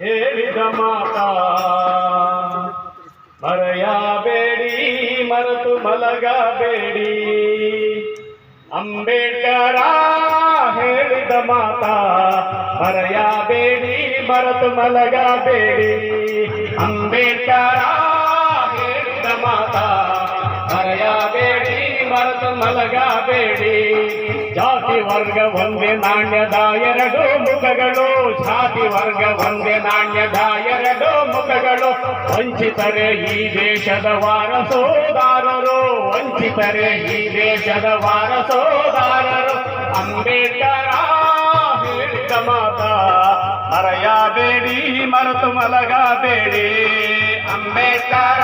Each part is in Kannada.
ಮಾತಾ ಮರೆಯಬೇಡಿ ಮರೆತು ಮಲಗಬೇಡಿ ಅಂಬೇಡ್ಕರ ಹೇಳಿದ ಮಾತಾ ಮರೆಯಬೇಡಿ ಮರೆತು ಮಲಗಬೇಡಿ ಅಂಬೇಡ್ಕರ ಹೇಳಿದ ಮಾತಾ ಮರೆಯಬೇಡಿ ಮರೆತು ಮಲಗಬೇಡಿ ಜಾತಿ ವರ್ಗ ಒಂದೇ ನಾಣ್ಯದ ಎರಡು ಮುಖಗಳು. ಜಾತಿ ವರ್ಗ ಒಂದೇ ನಾಣ್ಯದ ಎರಡು ಮುಖಗಳು. ವಂಚಿತರೆ ಈ ದೇಶದ ವಾರಸೋದಾರರು. ವಂಚಿತರೆ ಈ ದೇಶದ ವಾರಸೋದಾರರು. ಅಂಬೇಡ್ಕರ ಹೇಳಿದ ಮಾತ, ಮರೆಯಬೇಡಿ, ಮರೆತು ಮಲಗಬೇಡಿ. ಅಂಬೇಡ್ಕರ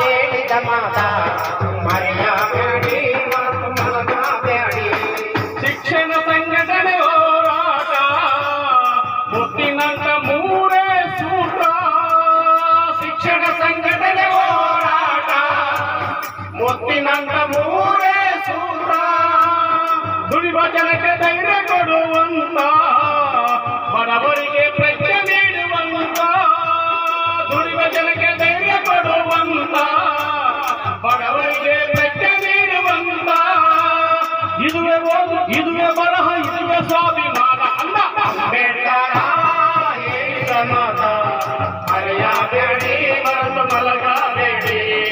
ಹೇಳಿದ ಮಾತ. ಮುತ್ತಿನಂತ ಮೂರೇ ಸೂತ್ರ. ದುಡಿಯುವ ಜನಕ್ಕೆ ಧೈರ್ಯ ಕೊಡುವಂತ, ಬಡವರಿಗೆ ಪ್ರಜ್ಞೆ ನೀಡುವಂತ ದುಡಿಯುವ ಜನಕ್ಕೆ ಧೈರ್ಯ ಕೊಡುವಂತ, ಬಡವರಿಗೆ ಪ್ರಜ್ಞೆ ನೀಡುವಂತ. ಇದುವೆ ಇದುವೇ ಬರಹ, ಇದುವೇ ಸ್ವಾಭಿಮಾನ.